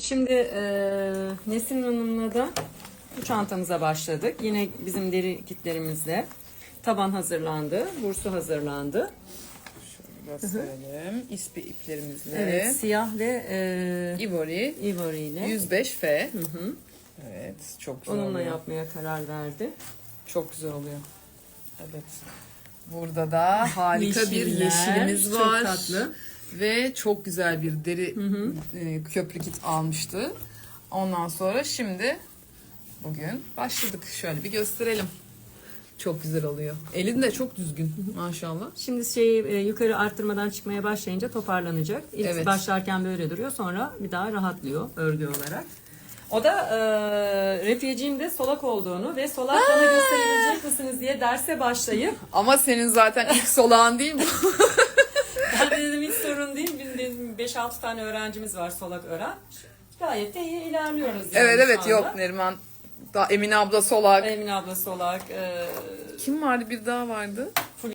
Şimdi e, Nesin Hanım'la da bu çantamıza başladık. Yine bizim deri kitlerimizle. Taban hazırlandı, bursu hazırlandı. Gösterelim. İspi iplerimizle. Evet, siyah ve e, Ivory ivory ile 105F. Evet, çok güzel onunla oluyor. yapmaya karar verdi. Çok güzel oluyor. Evet. Burada da harika bir yeşilimiz çok var. tatlı. Ve çok güzel bir deri e, köprü kit almıştı. Ondan sonra şimdi bugün başladık. Şöyle bir gösterelim. Çok güzel oluyor. Elin de çok düzgün maşallah. Şimdi şeyi e, yukarı arttırmadan çıkmaya başlayınca toparlanacak. İlk Evet. başlarken böyle duruyor sonra bir daha rahatlıyor örgü olarak. O da e, Refiye'ciğim de solak olduğunu ve solak bana gösterebilecek misiniz diye derse başlayıp Ama senin zaten ilk solağın değil mi? 5-6 tane öğrencimiz var solak öğren. Gayet de iyi ilerliyoruz. yani evet evet anda. yok Neriman. Da Emine abla solak. Emine abla solak. e, Kim vardı bir daha vardı?